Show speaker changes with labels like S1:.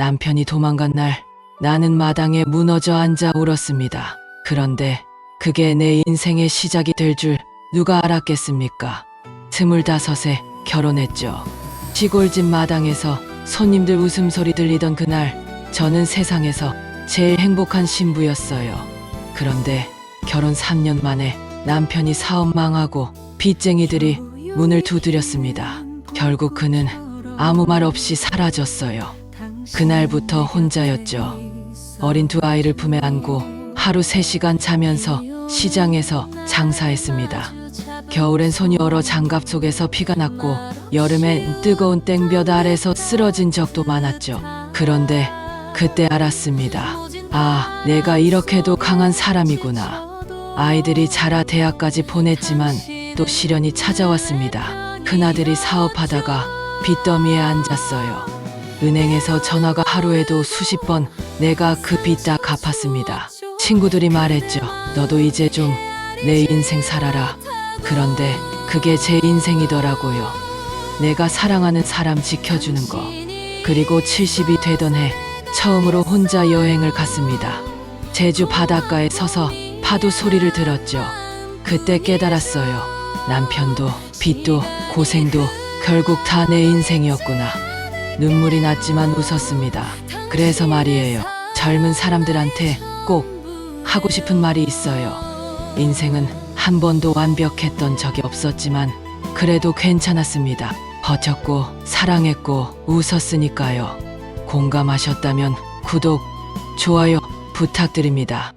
S1: 남편이 도망간 날 나는 마당에 무너져 앉아 울었습니다. 그런데 그게 내 인생의 시작이 될 줄 누가 알았겠습니까? 스물다섯에 결혼했죠. 시골집 마당에서 손님들 웃음소리 들리던 그날 저는 세상에서 제일 행복한 신부였어요. 그런데 결혼 3년 만에 남편이 사업 망하고 빚쟁이들이 문을 두드렸습니다. 결국 그는 아무 말 없이 사라졌어요. 그날부터 혼자였죠. 어린 두 아이를 품에 안고 하루 3시간 자면서 시장에서 장사했습니다. 겨울엔 손이 얼어 장갑 속에서 피가 났고 여름엔 뜨거운 땡볕 아래서 쓰러진 적도 많았죠. 그런데 그때 알았습니다. 아, 내가 이렇게도 강한 사람이구나. 아이들이 자라 대학까지 보냈지만 또 시련이 찾아왔습니다. 큰아들이 사업하다가 빚더미에 앉았어요. 은행에서 전화가 하루에도 수십 번 내가 그빚다 갚았습니다. 친구들이 말했죠. 너도 이제 좀 내 인생 살아라. 그런데 그게 제 인생이더라고요. 내가 사랑하는 사람 지켜주는 거. 그리고 70이 되던 해 처음으로 혼자 여행을 갔습니다. 제주 바닷가에 서서 파도 소리를 들었죠. 그때 깨달았어요. 남편도 빚도 고생도 결국 다 내 인생이었구나. 눈물이 났지만 웃었습니다. 그래서 말이에요. 젊은 사람들한테 꼭 하고 싶은 말이 있어요. 인생은 한 번도 완벽했던 적이 없었지만 그래도 괜찮았습니다. 버텼고 사랑했고 웃었으니까요. 공감하셨다면 구독, 좋아요 부탁드립니다.